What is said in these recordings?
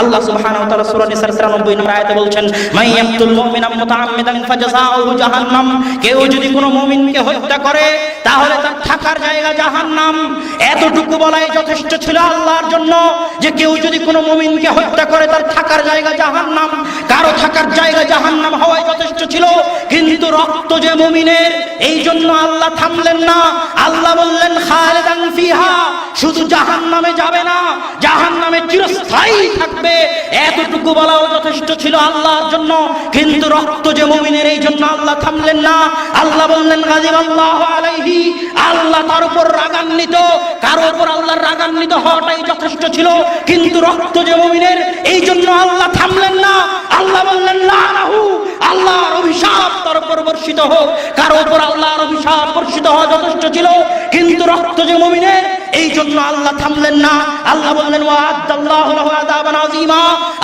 আল্লাহ সুবহানাহু ওয়া তাআলা সূরা নিসার 93 নম্বর আয়াতে বলছেন মান মুমিনা মুতাআম্মিদান ফাজাযাউহু জাহান্নাম। কেউ যদি কোনো মুমিনকে হত্যা করে, তাহলে তার থাকার জায়গা জাহান্নাম। এতটুকু বলাই যথেষ্ট ছিল আল্লাহর জন্য যে কেউ যদি কোনো মুমিনকে হত্যা করে, তার থাকার জায়গা জাহান্নাম। কারও থাকার জায়গা জাহান্নাম হওয়াই যথেষ্ট ছিল, কিন্তু রক্ত যে মুমিনের, এই জন্য আল্লাহ থামলেন না। আল্লাহ বললেন, খালেদান ফিহা। শুধু জাহান্নামে যাবে না চিরস্থায়ী থাকবে। এতটুকু বলাও যথেষ্ট ছিল আল্লাহর জন্য। কিন্তু রক্ত যে মুমিনের, এই জন্য আল্লাহ থামলেন না। আল্লাহ বললেন, গাজিব আল্লাহ আলাইহি। আল্লাহ তার উপর রাগান্বিত। কারও উপর আল্লাহর রাগান্বিত হওয়াটাই যথেষ্ট ছিল। কিন্তু রক্ত যে মুমিনের, এই জন্য আল্লাহ থামলেন না। আল্লাহ বললেন তার উপর বর্ষিত হোক কারও উপর আল্লাহর অভিশাপ বর্ষিত হওয়া যথেষ্ট ছিল, কিন্তু রক্ত যে মুমিনের এই জন্য আল্লাহ থামলেন না। আল্লাহ বললেন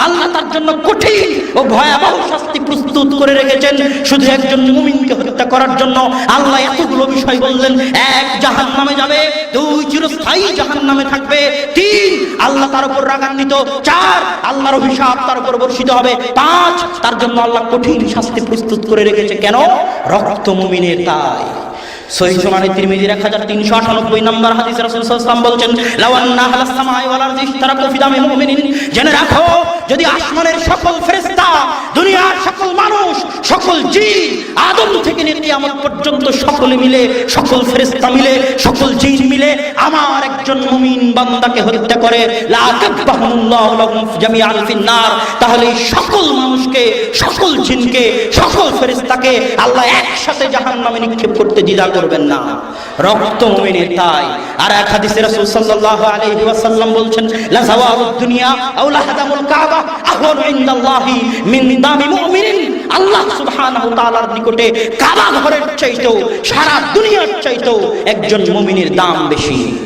আল্লাহ তার জন্য কঠিন ও ভয়াবহ শাস্তি প্রস্তুত করে রেখেছেন, শুধু একজন মুমিনকে হত্যা করার জন্য। আল্লাহ এতগুলো বিষয় বললেন, এক জাহান নামে যাবে, দুই চিরস্থায়ী জাহান নামে থাকবে, তিন আল্লাহ তার উপর রাগান্বিত। চার, আল্লাহর অভিশাপ তার উপর বর্ষিত হবে। পাঁচ, তার জন্য আল্লাহ কঠিন শাস্তি প্রস্তুত করে রেখেছে। কেন? রক্ত মুমিনের তাই সহি সমানে তিরমিজির 1398 নম্বর হাদিসে রাসূল সাল্লাল্লাহু বলছেন লাওয়ান্না আহলাস সামাই ওয়াল আরদি ইশতারাকু ফি দামি মুমিনিন। জেনে রাখো, যদি আসমানের সকল ফেরেশতা দুনিয়ার সকল মানুষ, সকল জিন আদম থেকে নিয়ে কিয়ামত পর্যন্ত সকলে মিলে, সকল ফেরেশতা মিলে, সকল জিন মিলে আমার একজন মুমিন বান্দাকে হত্যা করে। তাহলে সকল মানুষকে, সকল জিনকে, সকল ফেরেশতাকে আল্লাহ একসাথে জাহান্নামে নিক্ষেপ করতে দ্বিধা করবেন না। রক্ত মুমিনের তাই। আর এক হাদিসে রাসূল সাল্লাল্লাহু আলাইহি ওয়াসাল্লাম বলছেন, লা দুনিয়া আও লা হাদামুল কাবা আহওয়ানু ইনদাল্লাহি দামি আল্লাহ সারা দুনিয়ার চাইতেও একজন মুমিনের দাম বেশি।